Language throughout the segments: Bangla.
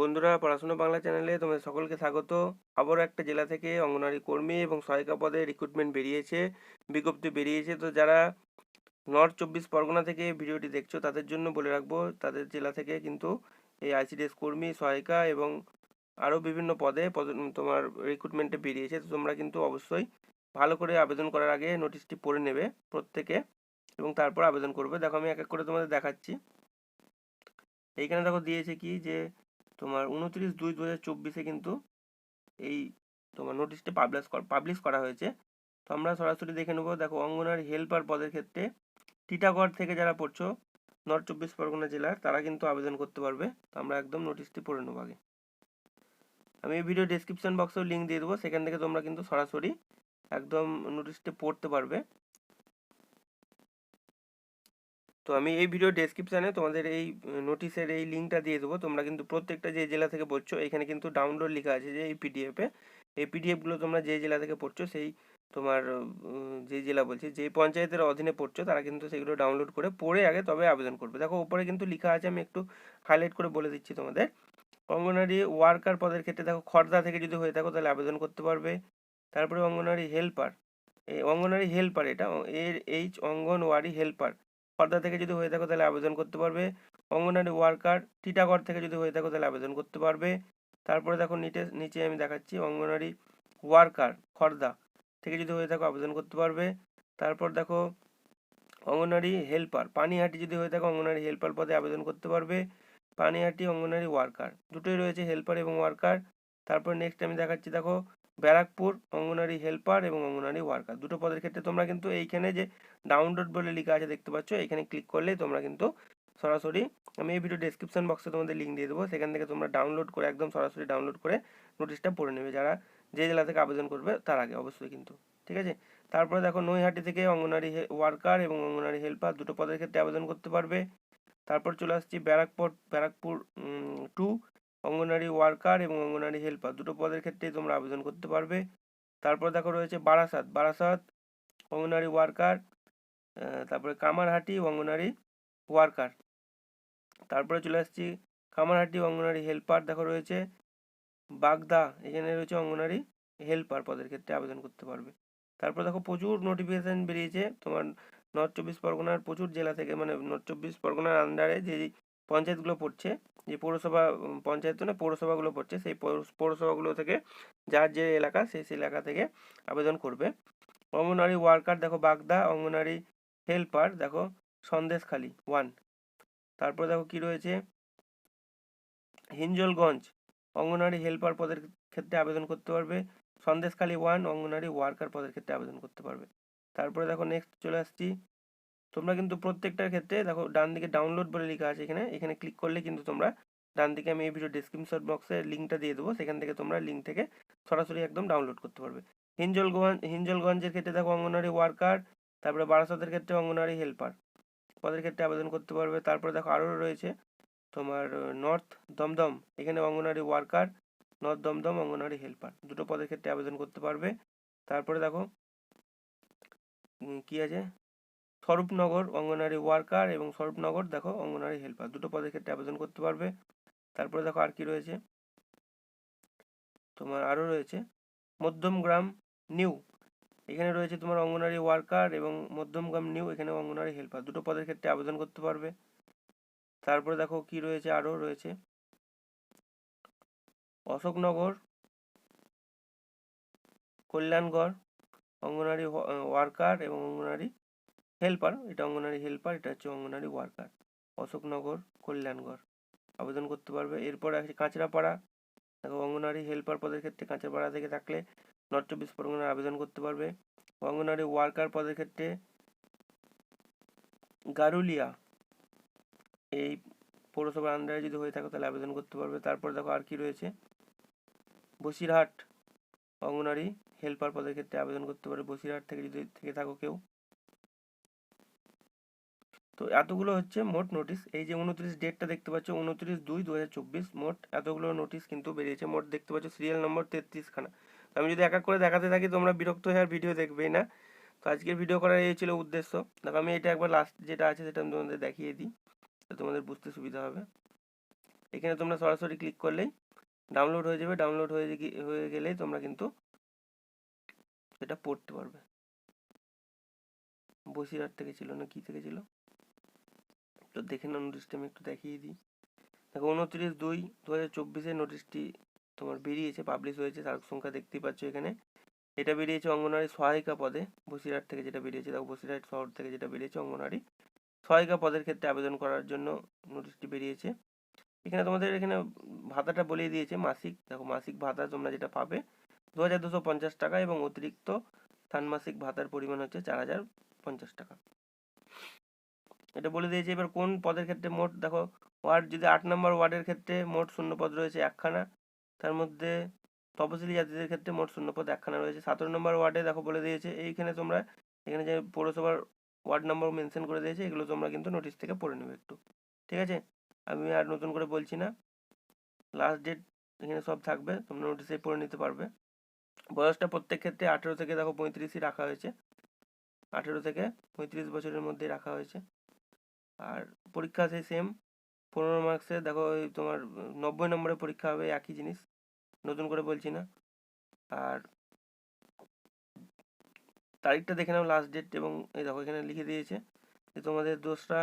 বন্ধুরা, পড়াশোনা বাংলা চ্যানেলে তোমাদের সকলকে স্বাগত। আবারও একটা জেলা থেকে অঙ্গনারী কর্মী এবং সহায়িকা পদে রিক্রুটমেন্ট বেরিয়েছে, বিজ্ঞপ্তি বেরিয়েছে। তো যারা নর্থ চব্বিশ পরগনা থেকে ভিডিওটি দেখছ, তাদের জন্য বলে রাখব, তাদের জেলা থেকে কিন্তু এই আইসিডিএস কর্মী, সহায়িকা এবং আরও বিভিন্ন পদে তোমার রিক্রুটমেন্টে বেরিয়েছে। তো তোমরা কিন্তু অবশ্যই ভালো করে আবেদন করার আগে নোটিশটি পড়ে নেবে প্রত্যেকে এবং তারপর আবেদন করবে। দেখো, আমি এক এক করে তোমাদের দেখাচ্ছি। এইখানে দেখো দিয়েছে কি যে তোমার উনত্রিশ দুই দু হাজার চব্বিশে কিন্তু এই তোমার নোটিশটি পাবলিশ পাবলিশ করা হয়েছে। তো আমরা সরাসরি দেখে নেব, দেখো অঙ্গনারী হেল্পার পদের ক্ষেত্রে টিটাগড় থেকে যারা পড়ছো নর্থ চব্বিশ পরগনা জেলার, তারা কিন্তু আবেদন করতে পারবে। তো আমরা একদম নোটিশটি পড়ে নেব আগে। আমি এই ভিডিও ডিসক্রিপশন বক্সেও লিঙ্ক দিয়ে দেবো, সেখান থেকে তোমরা কিন্তু সরাসরি একদম নোটিশটি পড়তে পারবে। তো আমি এই ভিডিও ডেসক্রিপশানে তোমাদের এই নোটিশের এই লিঙ্কটা দিয়ে দেবো। তোমরা কিন্তু প্রত্যেকটা যে জেলা থেকে পড়ছো, এখানে কিন্তু ডাউনলোড লেখা আছে যে এই পিডিএফে এই পিডিএফগুলো তোমরা যে জেলা থেকে পড়ছো, সেই তোমার যে জেলা বলছি, যে পঞ্চায়েতের অধীনে পড়ছো, তারা কিন্তু সেগুলো ডাউনলোড করে পড়ে আগে তবে আবেদন করবে। দেখো, উপরে কিন্তু লেখা আছে, আমি একটু হাইলাইট করে বলে দিচ্ছি তোমাদের। অঙ্গনারী ওয়ার্কার পদের ক্ষেত্রে দেখো, খর্দা থেকে যদি হয়ে থাকো, তাহলে আবেদন করতে পারবে। তারপরে অঙ্গনারী হেল্পার এই অঙ্গনারী হেল্পার এটা, এর এইচ অঙ্গনওয়াড়ি হেল্পার খর্দা থেকে যদি হয়ে থাকো তাহলে আবেদন করতে পারবে। অঙ্গনারী ওয়ার্কার, টিটাগড় থেকে যদি হয়ে থাকো তাহলে আবেদন করতে পারবে। তারপরে দেখো নিচে নিচে আমি দেখাচ্ছি অঙ্গনারী ওয়ার্কার, খর্দা থেকে যদি হয়ে থাকো আবেদন করতে পারবে। তারপর দেখো অঙ্গনারী হেল্পার, পানিহাটি যদি হয়ে থাকো অঙ্গনারী হেল্পার পদে আবেদন করতে পারবে। পানিহাটি অঙ্গনারী ওয়ার্কার, দুটোই রয়েছে হেল্পার এবং ওয়ার্কার। তারপর নেক্সট আমি দেখাচ্ছি দেখো ব্যারাকপুর, অঙ্গনারী হেল্পার এবং অঙ্গনারী ওয়ার্কার। দুটো পদের ক্ষেত্রে তোমরা কিন্তু এইখানে যে ডাউনলোড বলে লেখা আছে দেখতে পাচ্ছ, এখানে ক্লিক করলে তোমরা কিন্তু সরাসরি, আমি এই ভিডিও ডেসক্রিপশন বক্সে তোমাদের লিঙ্ক দিয়ে দেবো, সেখান থেকে তোমরা ডাউনলোড করে একদম সরাসরি ডাউনলোড করে নোটিশটা পড়ে নেবে। যারা যে জেলা থেকে আবেদন করবে তার আগে অবশ্যই কিন্তু, ঠিক আছে? তারপরে দেখো নৈহাটি থেকে অঙ্গনারী ওয়ার্কার এবং অঙ্গনারী হেল্পার দুটো পদের ক্ষেত্রে আবেদন করতে পারবে। তারপর চলে আসছি Barrackpore Barrackpore to anganwadi worker এবং অঙ্গনারী হেল্পার। দুটো পদের ক্ষেত্রেই তোমরা আবেদন করতে পারবে। তারপর দেখো রয়েছে বারাসাত। বারাসাত অঙ্গনারী ওয়ার্কার তারপরে কামারহাটি অঙ্গনারী ওয়ার্কার। তারপরে চলে আসছি কামারহাটি অঙ্গনারী হেল্পার। দেখো রয়েছে বাগদা। এখানে রয়েছে অঙ্গনারী হেল্পার পদের ক্ষেত্রে আবেদন করতে পারবে। তারপর দেখো প্রচুর নোটিফিকেশান বেরিয়েছে। তোমার নর্থ চব্বিশ পরগনার প্রচুর জেলা থেকে মানে নর্থ চব্বিশ পরগনার আন্ডারে যে পঞ্চায়েতগুলো পড়ছে, যে পৌরসভা পঞ্চায়েত না পৌরসভাগুলো পড়ছে, সেই পৌরসভাগুলো থেকে যার যে এলাকা, সেই সেই এলাকা থেকে আবেদন করবে। অঙ্গনারী ওয়ার্কার, দেখো বাগদা অঙ্গনারী হেল্পার, দেখো সন্দেশখালি ওয়ান তারপর দেখো কি রয়েছে? হিঞ্জলগঞ্জ অঙ্গনারী হেল্পার পদের ক্ষেত্রে আবেদন করতে পারবে। সন্দেশখালি ওয়ান অঙ্গনারী ওয়ার্কার পদের ক্ষেত্রে আবেদন করতে পারবে। তারপরে দেখো নেক্সট চলে আসছি। তোমরা কিন্তু প্রত্যেকটার ক্ষেত্রে দেখো ডান দিকে ডাউনলোড বলে লেখা আছে এখানে। এখানে ক্লিক করলে কিন্তু তোমরা ডান দিকে আমি এই ভিডিও ডিসক্রিপশন বক্সে লিঙ্কটা দিয়ে দেবো। সেখান থেকে তোমরা লিঙ্ক থেকে সরাসরি একদম ডাউনলোড করতে পারবে। হিঞ্জলগঞ্জ হিঞ্জলগঞ্জের ক্ষেত্রে দেখো অঙ্গনারী ওয়ার্কার তারপরে বারাসাতের ক্ষেত্রে অঙ্গনারী হেল্পার পদের ক্ষেত্রে আবেদন করতে পারবে। তারপরে দেখো আরও রয়েছে তোমার নর্থ দমদম। এখানে anganwadi worker north Dumdum anganwadi helper দুটো পদের ক্ষেত্রে আবেদন করতে পারবে। তারপরে দেখো কি আছে? স্বরূপনগর, অঙ্গনারী ওয়ার্কার এবং স্বরূপনগর, দেখো অঙ্গনারী হেল্পার। দুটো পদের ক্ষেত্রে আবেদন করতে পারবে। তারপরে দেখো আর কি রয়েছে? তোমার আরও রয়েছে। মধ্যমগ্রাম নিউ। এখানে রয়েছে তোমার অঙ্গনারী ওয়ার্কার এবং মধ্যমগ্রাম নিউ এখানে অঙ্গনারী হেল্পার। দুটো পদের ক্ষেত্রে আবেদন করতে পারবে। তারপরে দেখো কি রয়েছে আরও রয়েছে। অশোকনগর, কল্যাণগড়, অঙ্গনারী ওয়ার্কার এবং অঙ্গনারী হেল্পার, এটা অঙ্গনারী হেল্পার, এটা হচ্ছে অঙ্গনারী ওয়ার্কার, অশোকনগর কল্যাণগড়। আবেদন করতে পারবে। এরপর আছে কাঁচরাপাড়া। দেখো অঙ্গনারী হেল্পার পদের ক্ষেত্রে কাঁচরাপাড়া থেকে থাকলে নর্থ চব্বিশ পরগনার আবেদন করতে পারবে। অঙ্গনারী ওয়ার্কার পদের ক্ষেত্রে গারুলিয়া, এই পৌরসভার আন্ডারে যদি হয়ে থাকে তাহলে আবেদন করতে পারবে। তারপর দেখো আর কি রয়েছে? বসিরহাট অঙ্গনারী হেল্পার পদের ক্ষেত্রে আবেদন করতে পারবে। বসিরহাট থেকে যদি থেকে থাকো কেউ। তো এতগুলো হচ্ছে মোট নোটিশ এই যে উনত্রিশ ডেটটা দেখতে পাচ্ছ, উনত্রিশ দুই দু মোট এতগুলো নোটিশ কিন্তু বেরিয়েছে। মোট দেখতে পাচ্ছ সিরিয়াল নম্বর তেত্রিশখানা। আমি যদি এক এক করে দেখাতে থাকি, তোমরা বিরক্ত হয়ে আর ভিডিও দেখবেই না। তো আজকের ভিডিও করার এই ছিল উদ্দেশ্য। দেখো, আমি এটা একবার লাস্ট যেটা আছে, সেটা আমি তোমাদের দেখিয়ে দিই তোমাদের বুঝতে সুবিধা হবে। এখানে তোমরা সরাসরি ক্লিক করলেই ডাউনলোড হয়ে যাবে। ডাউনলোড হয়ে হয়ে গেলেই তোমরা কিন্তু এটা পড়তে পারবে। বসিরহাট থেকে ছিল না, কি থেকে ছিল? তো দেখে নাও নোটিশটা আমি একটু দেখিয়ে দিই। দেখো, উনত্রিশ দুই দু হাজার চব্বিশে নোটিশটি তোমার বেরিয়েছে পাবলিশ হয়েছে, তার সংখ্যা দেখতেই পাচ্ছ এখানে। এটা বেরিয়েছে অঙ্গনওয়াড়ি সহায়িকা পদে, বসিরহাট থেকে যেটা বেরিয়েছে, দেখো, বসিরহাট শহর থেকে যেটা বেরিয়েছে অঙ্গনওয়াড়ি সহায়িকা পদের ক্ষেত্রে আবেদন করার জন্য নোটিশটি বেরিয়েছে। এখানে তোমাদের এখানে ভাতাটা বলিয়ে দিয়েছে, মাসিক, দেখো, মাসিক ভাতা তোমরা যেটা পাবে দু হাজার দুশো পঞ্চাশ টাকা এবং অতিরিক্ত ষান্মাসিক ভাতার পরিমাণ হচ্ছে চার হাজার পঞ্চাশ টাকা। এটা বলে দিয়েছে, এবার কোন পদের ক্ষেত্রে মোট, দেখো, ওয়ার্ড, যদি আট নম্বর ওয়ার্ডের ক্ষেত্রে মোট শূন্য পদ রয়েছে একখানা, তার মধ্যে তপশিলি জাতিদের ক্ষেত্রে মোট শূন্য পদ একখানা রয়েছে। সতেরো নম্বর ওয়ার্ডে দেখো বলে দিয়েছে, এইখানে তোমরা, এখানে যে পৌরসভার ওয়ার্ড নম্বর মেনশন করে দিয়েছে, এগুলো তোমরা কিন্তু নোটিশ থেকে পড়ে নেবে একটু, ঠিক আছে? আমি আর নতুন করে বলছি না লাস্ট ডেট এখানে সব থাকবে, তোমরা নোটিশে পড়ে নিতে পারবে। বয়সটা প্রত্যেক ক্ষেত্রে আঠেরো থেকে, দেখো, পঁয়ত্রিশই রাখা হয়েছে, আঠেরো থেকে পঁয়ত্রিশ বছরের মধ্যে রাখা হয়েছে। আর পরীক্ষা সেই সেম পনেরো মার্কসে দেখো ওই তোমার নব্বই নম্বরের পরীক্ষা হবে একই জিনিস। নতুন করে বলছি না। আর তারিখটা দেখে নাও লাস্ট ডেট এবং এই দেখো এখানে লিখে দিয়েছে যে তোমাদের দোসরা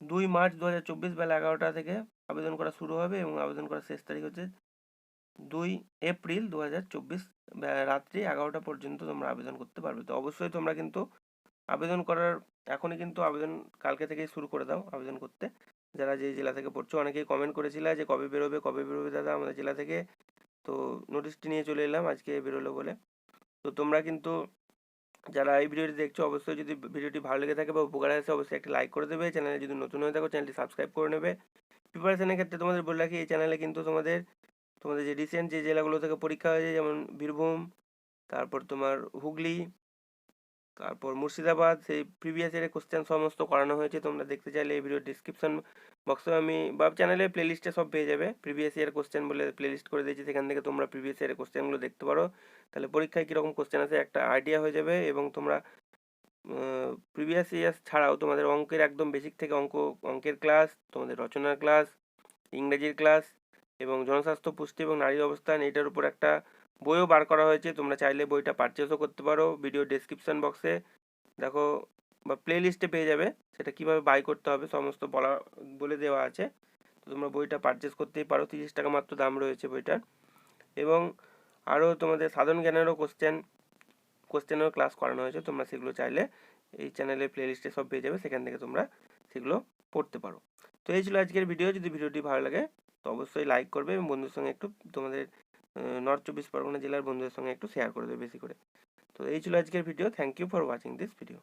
দুই মার্চ দু হাজার চব্বিশ বেলা এগারোটা থেকে আবেদন করা শুরু হবে এবং আবেদন করার শেষ তারিখ হচ্ছে দুই এপ্রিল দু হাজার চব্বিশ রাত্রি এগারোটা পর্যন্ত তোমরা আবেদন করতে পারবে। তো অবশ্যই তোমরা কিন্তু আবেদন করার এখনই কিন্তু আবেদন কালকে থেকেই শুরু করে দাও আবেদন করতে। যারা যে জেলা থেকে পড়ছো, অনেকেই কমেন্ট করেছিলে যে কবে বেরোবে কবে বেরোবে দাদা আমাদের জেলা থেকে। তো নোটিশটি নিয়ে চলে এলাম, আজকে বেরোলো বলে। তো তোমরা কিন্তু যারা এই ভিডিওটি দেখছ, অবশ্যই যদি ভিডিওটি ভালো লেগে থাকে বা উপকার আসে, অবশ্যই একটা লাইক করে দেবে। চ্যানেলে যদি নতুন হয়ে থাকো চ্যানেলটি সাবস্ক্রাইব করে নেবে। প্রিপারেশনের ক্ষেত্রে তোমাদের বলে রাখি, এই চ্যানেলে কিন্তু তোমাদের তোমাদের যে রিসেন্ট যে জেলাগুলো থেকে পরীক্ষা হয়েছে, যেমন বীরভূম, তারপর তোমার হুগলি তারপর মুর্শিদাবাদ সেই প্রিভিয়াস ইয়ারের কোশ্চেন সমস্ত করানো হয়েছে, তোমরা দেখতে চাইলে এই ভিডিও ডিসক্রিপশন বক্সে আমি বা চ্যানেলে প্লেলিস্টে সব পেয়ে যাবে। প্রিভিয়াস ইয়ার কোশ্চেন বলে প্লেলিস্ট করে দিয়েছি, সেখান থেকে তোমরা প্রিভিয়াস ইয়ারের কোশ্চেনগুলো দেখতে পারো। তাহলে পরীক্ষায় কীরকম কোশ্চেন আছে একটা আইডিয়া হয়ে যাবে এবং তোমরা প্রিভিয়াস ইয়ার ছাড়াও তোমাদের অঙ্কের একদম বেসিক থেকে অঙ্ক, অঙ্কের ক্লাস তোমাদের রচনার ক্লাস ইংরেজির ক্লাস এবং জনস্বাস্থ্য, পুষ্টি এবং নারীর অবস্থান, এটার উপর একটা বইও বার করা হয়েছে, তোমরা চাইলে বইটা পারচেসও করতে পারো ভিডিও ডেসক্রিপশন বক্সে দেখো, বা প্লে লিস্টে পেয়ে যাবে, সেটা কীভাবে বাই করতে হবে সমস্ত বলা, বলে দেওয়া আছে। তো তোমরা বইটা পারচেস করতেই পারো, তিরিশ টাকা মাত্র দাম রয়েছে বইটার। এবং আরও তোমাদের সাধারণ জ্ঞানেরও কোশ্চেন কোশ্চেনেরও ক্লাস করানো হয়েছে, তোমরা সেগুলো চাইলে এই চ্যানেলের প্লে লিস্টে সব পেয়ে যাবে, সেখান থেকে তোমরা সেগুলো পড়তে পারো। তো এই ছিল আজকের ভিডিও যদি ভিডিওটি ভালো লাগে, তো অবশ্যই লাইক করবে এবং বন্ধুর সঙ্গে একটু তোমাদের নর্থ চব্বিশ পরগনা জেলার বন্ধুদের সঙ্গে একটু শেয়ার করে দেবে বেশি করে। তো এই ছিল আজকের video thank you for watching this video